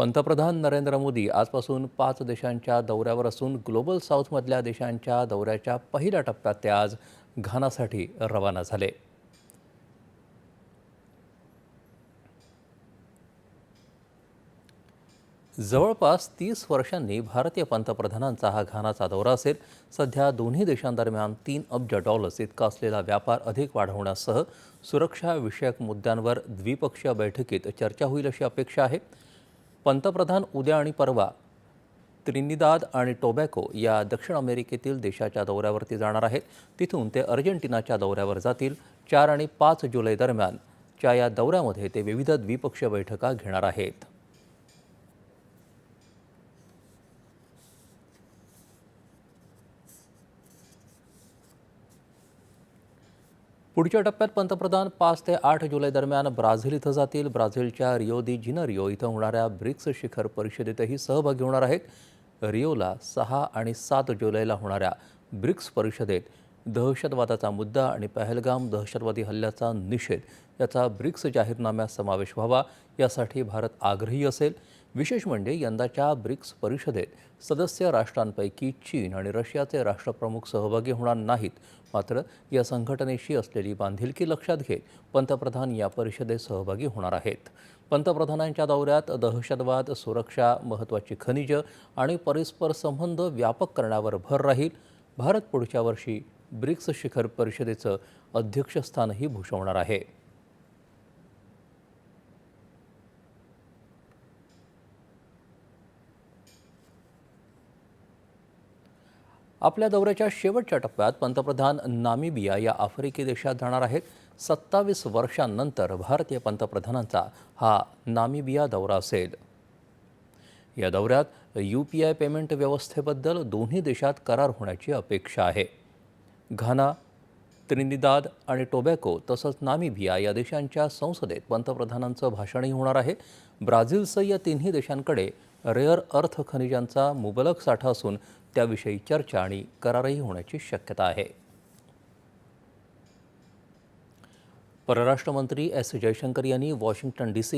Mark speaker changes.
Speaker 1: पंतप्रधान नरेंद्र मोदी आजपासून पाच देशांच्या दौऱ्यावर असून ग्लोबल साऊथमधल्या देशांच्या दौऱ्याच्या पहिल्या टप्प्यात ते आज घानासाठी रवाना झाले. जवळपास तीस वर्षांनी भारतीय पंतप्रधानांचा हा घानाचा दौरा असेल. सध्या दोन्ही देशांदरम्यान तीन अब्ज डॉलर्स इतका असलेला व्यापार अधिक वाढवण्यासह सुरक्षाविषयक मुद्द्यांवर द्विपक्षीय बैठकीत चर्चा होईल अशी अपेक्षा आहे. पंतप्रधान उद्या आणि परवा त्रिनिदाद आणि टोबॅको या दक्षिण अमेरिकेतील देशाच्या दौऱ्यावरती जाणार आहेत. तिथून ते अर्जेंटिनाच्या दौऱ्यावर जातील. चार आणि पाच जुलै दरम्यानच्या या दौऱ्यामध्ये ते विविध द्विपक्षीय बैठका घेणार आहेत. पुढच्या टप्प्यात पंतप्रधान पाच ते आठ जुलै दरम्यान ब्राझील इथं जातील. ब्राझीलच्या रिओ दी जिनरिओ इथं होणाऱ्या ब्रिक्स शिखर परिषदेतही सहभागी होणार आहेत. रिओला सहा आणि सात जुलैला होणाऱ्या ब्रिक्स परिषदेत दहशतवादाचा मुद्दा आणि पहलगाम दहशतवादी हल्ल्याचा निषेध याचा ब्रिक्स जाहीरनाम्यात समावेश व्हावा यासाठी भारत आग्रही असेल. विशेष म्हणजे यंदाच्या ब्रिक्स परिषदेत सदस्य राष्ट्रांपैकी चीन आणि रशियाचे राष्ट्रप्रमुख सहभागी होणार नाहीत. मात्र या संघटनेशी असलेली बांधिलकी लक्षात घेत पंतप्रधान या परिषदेत सहभागी होणार आहेत. पंतप्रधानांच्या दौऱ्यात दहशतवाद सुरक्षा महत्त्वाची खनिजं आणि परस्पर संबंध व्यापक करण्यावर भर राहील. भारत पुढच्या वर्षी ब्रिक्स शिखर परिषदेचं अध्यक्षस्थानही भूषवणार आहे. आपल्या दौऱ्याच्या शेवटच्या टप्प्यात पंतप्रधान नामिबिया या आफ्रिकी देशात जाणार आहेत. सत्तावीस वर्षांनंतर भारतीय पंतप्रधानांचा हा नामिबिया दौरा असेल. या दौऱ्यात यू पी आय पेमेंट व्यवस्थेबद्दल दोन्ही देशात करार होण्याची अपेक्षा आहे. घाना त्रिनिदाद आणि टोबॅको तसंच नामिबिया या देशांच्या संसदेत पंतप्रधानांचं भाषणही होणार आहे. ब्राझीलचं या तिन्ही देशांकडे रेअर अर्थ खनिजांचा मुबलक साठा असून त्याविषयी चर्चा आणि करारही होण्याची शक्यता आहे. परराष्ट्र मंत्री एस. जयशंकर यांनी वॉशिंग्टन डी सी